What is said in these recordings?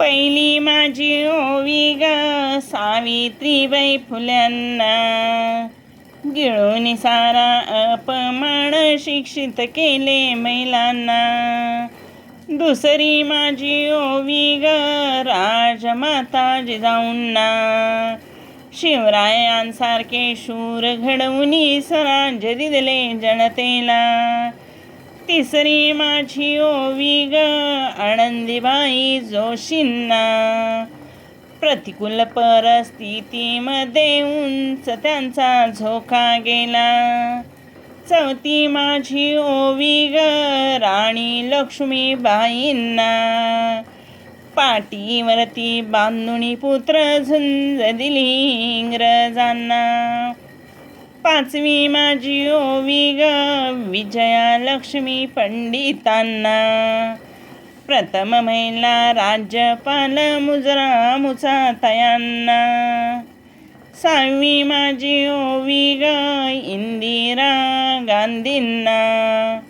पहिली माझी ओवी ग सावित्रीबाई फुल्यांना गिळून सारा अपमान शिक्षित केले महिलांना. दुसरी माझी ओवी ग राजमाता जिजाऊंना. शिवरायांसारखे शूर घडवून स्वराज्य दिले जनतेला. तिसरी माझी ओवी ग. आनंदीबाई जोशींना. प्रतिकूल परिस्थितीमध्ये उंच त्यांचा झोका गेला. चौथी माझी ओवी ग. राणी लक्ष्मीबाईंना. पाठीवरती बांधुणी पुत्र झुंज दिली इंग्रजांना. पाचवी माझी ओवी ग. विजयालक्ष्मी पंडितांना. प्रथम महिला राज्यपाल मुजरा मुसातयांना सहावी माझी ओवी ग. इंदिरा गांधींना.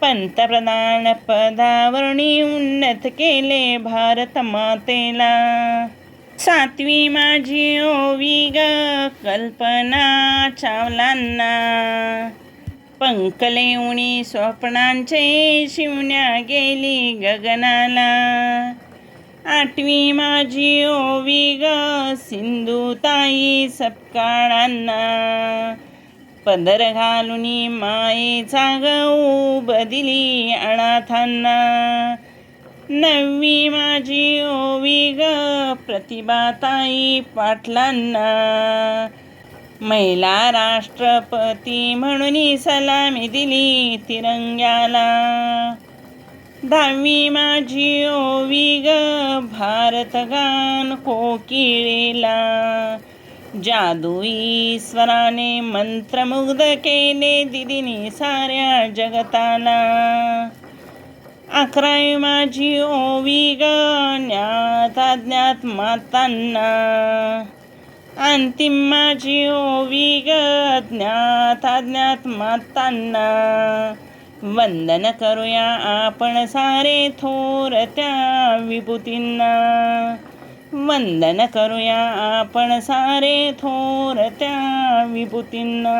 पंतप्रधान पदावरणी उन्नत केले भारत मातेला. सातवी माझी ओवी ग कल्पना चावलांना. पंकले उणी स्वप्नांचे शिवण्या गेली गगनाला. आठवी माझी ओवी ग सिंधुताई सपकाळांना. पदर घालून मायेचा गऊ बदिली अनाथांना. नववी माझी ओवी ग प्रतिभाताई पाटलांना. महिला राष्ट्रपती म्हणून सलामी दिली तिरंग्याला. दहावी माझी ओवी ग भारतगान कोकिळेला. जादुई स्वराने मंत्रमुग्ध केले दिदीनी साऱ्या जगताला. अकरावी माझी ओवी ग ज्ञात मातांना अंतिम माझी ओवी ग ज्ञात मातांना वंदन करूया आपण सारे थोर त्या विभूतींना. वंदन करूया आपण सारे थोर त्या विभूतींना.